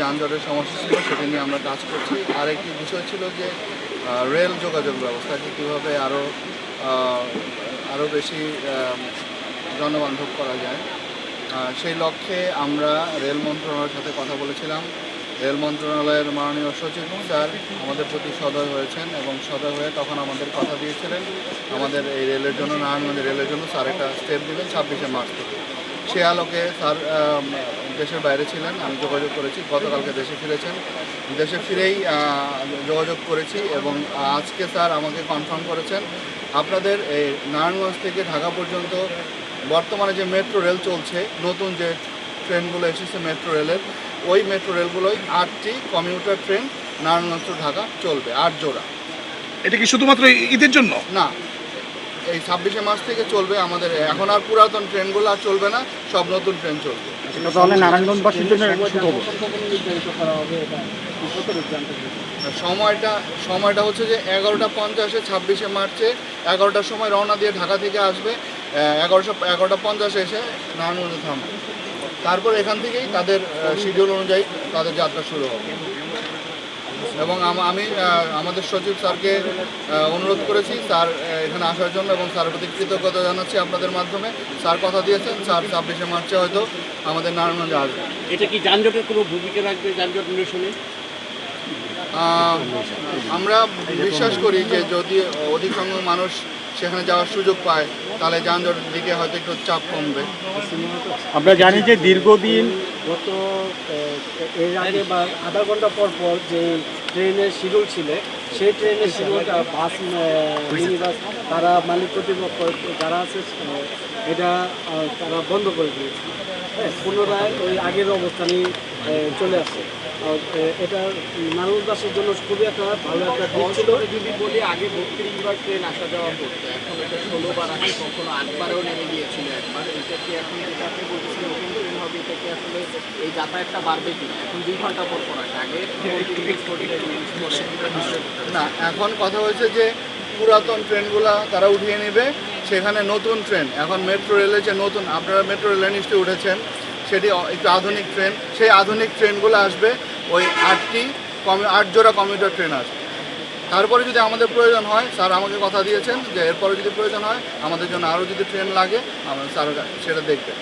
যানজটের সমস্যা ছিল, সেটা নিয়ে আমরা কাজ করছি। আর একটি বিষয় ছিল যে রেল যোগাযোগ ব্যবস্থাকে কীভাবে আরও আরও বেশি জনবান্ধব করা যায়। সেই লক্ষ্যে আমরা রেল মন্ত্রণালয়ের সাথে কথা বলেছিলাম। রেল মন্ত্রণালয়ের মাননীয় সচিব স্যার আমাদের প্রতি সদয় হয়েছেন এবং সদয় হয়ে তখন আমাদের কথা দিয়েছিলেন। আমাদের এই রেলের জন্য, নারায়ণগঞ্জ রেলের জন্য স্যার একটা স্টেপ দেবেন ছাব্বিশে মার্চ থেকে। সে আলোকে স্যার দেশের বাইরে ছিলেন আমি যোগাযোগ করেছি গতকালকে দেশে ফিরেছেন। দেশে ফিরেই যোগাযোগ করেছি এবং আজকে স্যার আমাকে কনফার্ম করেছেন। আপনাদের এই নারায়ণগঞ্জ থেকে ঢাকা পর্যন্ত বর্তমানে যে মেট্রো রেল চলছে নতুন যে ট্রেনগুলো এসেছে মেট্রো রেলের ওই মেট্রো রেলগুলোই আটটি কমিউটার ট্রেন নারায়ণগঞ্জ ঢাকা চলবে আট জোড়া। এটা কি শুধুমাত্র ঈদের জন্য? না এই ছাব্বিশে মাস থেকে চলবে আমাদের এখন আর পুরাতন ট্রেনগুলো আর চলবে না সব নতুন ট্রেন চলবে। তাহলে নারায়ণগঞ্জবাসীর জন্য সময়টা সময়টা হচ্ছে যে এগারোটা পঞ্চাশে ছাব্বিশে মার্চে এগারোটার সময় রওনা দিয়ে ঢাকা থেকে আসবে এগারোশো এগারোটা পঞ্চাশে এসে নারায়ণগঞ্জে থামবে। তারপর এখান থেকেই তাদের শিডিউল অনুযায়ী তাদের যাত্রা শুরু হবে। এবং আমি আমাদের সচিব স্যারকে অনুরোধ করেছি স্যার এখানে আসার জন্য এবং স্যার প্রতি কৃতজ্ঞতা জানাচ্ছি আপনাদের মাধ্যমে। স্যার কথা দিয়েছেন স্যার ছাব্বিশে মার্চে হয়তো আমাদের নারায়ণগঞ্জে আসবে। এটা কি যানজটের কোনো ভূমিকা রাখবে যানজট নিরসনে? আমরা বিশ্বাস করি যে যদি অধিক সংখ্যক মানুষ সেখানে যাওয়ার সুযোগ পায় তাহলে যানজটের দিকে হয়তো একটু চাপ কমবে। আমরা জানি যে দীর্ঘদিন গত এর আগে বা আধা ঘণ্টা পর পর যে ট্রেনের শিডিউল ছিল সেই ট্রেনের শিডিউলটা বাস মিনি বাস তারা মালিক কর্তৃপক্ষ যারা আছে এটা তারা বন্ধ করে দিয়েছে। হ্যাঁ পুনরায় ওই আগের অবস্থানেই আহ, চলে আসে। এটা নারায়ণদাসের জন্য খুবই একটা ভালো একটা দিক ছিল। যদি বলি আগে বত্রিশ বার ট্রেন আসা যাওয়া করতো এখন এটা ষোলো বার আসে কখনো আটবারও নেমে গিয়েছিল একবার। এটা কি এখন আপনি বলতেছেন নতুন ট্রেন হবে এটা কি আসলে এই যাতায়াতটা বাড়বে কিনা এখন দুই ঘণ্টা পর পর আগে 40 minutes, 45 minutes পরে। না এখন কথা হয়েছে যে পুরাতন ট্রেনগুলো তারা উঠিয়ে নেবে সেখানে নতুন ট্রেন। এখন মেট্রো রেলে যে নতুন আপনারা মেট্রো রেল নিশ্চয়ই উঠেছেন সেটি একটু আধুনিক ট্রেন। সেই আধুনিক ট্রেনগুলো আসবে ওই আটটি কমি আট জোড়া কমিউটার ট্রেন আসবে। তারপরে যদি আমাদের প্রয়োজন হয় স্যার আমাকে কথা দিয়েছেন যে এরপরে যদি প্রয়োজন হয় আমাদের জন্য আরও যদি ট্রেন লাগে আমরা স্যার সেটা দেখবেন।